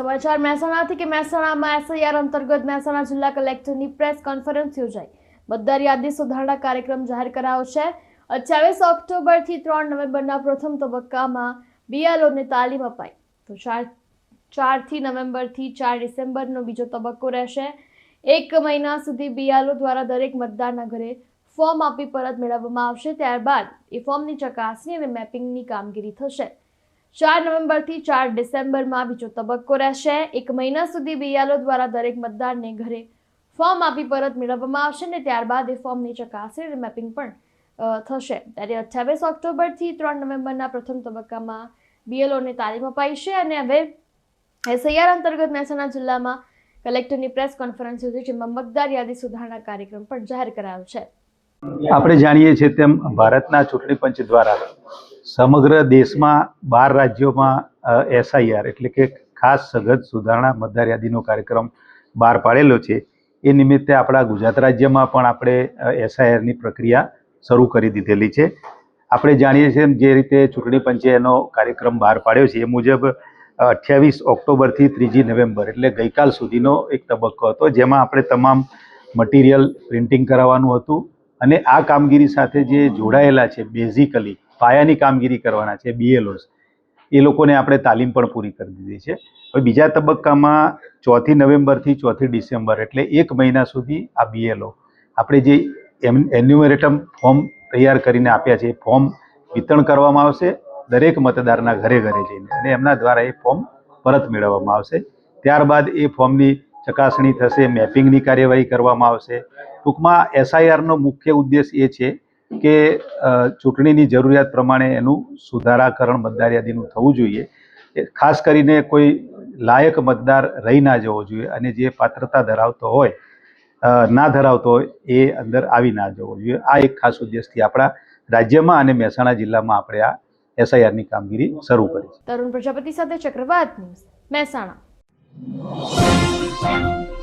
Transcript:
સમાચાર મહેસાણાથી કે મહેસાણામાં એસઆઈઆર અંતર્ગત મહેસાણા જિલ્લા કલેક્ટરની પ્રેસ કોન્ફરન્સ યોજાઈ. મતદાર યાદી સુધારણા કાર્યક્રમ જાહેર કરાયો છે અઠ્યાવીસ ઓક્ટોબરથી ત્રણ નવેમ્બરના પ્રથમ તબક્કામાં બીઆરઓને તાલીમ અપાઈ. તો ચાર ચારથી નવેમ્બરથી ચાર ડિસેમ્બરનો બીજો તબક્કો રહેશે. એક મહિના સુધી બીઆરઓ દ્વારા દરેક મતદારના ઘરે ફોર્મ આપી પરત મેળવવામાં આવશે. ત્યારબાદ એ ફોર્મની ચકાસણી અને મેપિંગની કામગીરી થશે. ચાર નવેમ્બરથી ચાર ડિસેમ્બરમાં બીજો તબક્કો રહેશે. એક મહિના સુધી બીએલઓ દ્વારા દરેક મતદારને ઘરે ફોર્મ આપી પરત મેળવવામાં આવશે અને ત્યારબાદ એ ફોર્મની ચકાસણી મેપિંગ પણ થશે. ત્યારે અઠ્યાવીસ ઓક્ટોબરથી ત્રણ નવેમ્બરના પ્રથમ તબક્કામાં બીએલઓને તાલીમ અપાઈ છે અને હવે એસઆઈઆર અંતર્ગત મહેસાણા જિલ્લામાં કલેક્ટરની પ્રેસ કોન્ફરન્સ યોજી, જેમાં મતદાર યાદી સુધારણા કાર્યક્રમ પણ જાહેર કરાયો છે. આપણે જાણીએ છીએ તેમ ભારતના ચૂંટણી પંચ દ્વારા સમગ્ર દેશમાં બાર રાજ્યોમાં એસઆઈઆર એટલે કે ખાસ સઘન સુધારણા મતદાર યાદીનો કાર્યક્રમ બહાર પાડેલો છે. એ નિમિત્તે આપણા ગુજરાત રાજ્યમાં પણ આપણે એસઆઈઆરની પ્રક્રિયા શરૂ કરી દીધેલી છે. આપણે જાણીએ છીએ જે રીતે ચૂંટણી પંચે એનો કાર્યક્રમ બહાર પાડ્યો છે, એ મુજબ અઠ્યાવીસ ઓક્ટોબરથી ત્રીજી નવેમ્બર એટલે ગઈકાલ સુધીનો એક તબક્કો હતો, જેમાં આપણે તમામ મટીરિયલ પ્રિન્ટિંગ કરાવવાનું હતું. અને આ કામગીરી સાથે જે જોડાયેલા છે બેઝિકલી પાયાની કામગીરી કરવાના છે બીએલઓસ એ લોકોને આપણે તાલીમ પણ પૂરી કરી દીધી છે. હવે બીજા તબક્કામાં ચોથી નવેમ્બરથી ચોથી ડિસેમ્બર એટલે એક મહિના સુધી આ બીએલઓ આપણે જે એમ એન્યુમેરેટમ ફોર્મ તૈયાર કરીને આપ્યા છે, એ ફોર્મ વિતરણ કરવામાં આવશે દરેક મતદારના ઘરે ઘરે જઈને અને એમના દ્વારા એ ફોર્મ પરત મેળવવામાં આવશે. ત્યારબાદ એ ફોર્મની ચકાસણી થશે, મેપિંગની કાર્યવાહી કરવામાં આવશે. ટૂંકમાં એસઆઈઆરનો મુખ્ય ઉદ્દેશ એ છે કે ચૂંટણીની જરૂરિયાત પ્રમાણે એનું સુધારાકરણ મતદાર યાદીનું થવું જોઈએ. ખાસ કરીને કોઈ લાયક મતદાર રહી ના જવો જોઈએ અને જે પાત્રતા ધરાવતો હોય ના ધરાવતો હોય, એ અંદર આવી ના જવો જોઈએ. આ એક ખાસ ઉદ્દેશથી આપણા રાજ્યમાં અને મહેસાણા જિલ્લામાં આપણે આ એસઆઈઆરની કામગીરી શરૂ કરી તરુણ પ્રજાપતિ સાથે ચક્રવાત મહેસાણા. Thank you.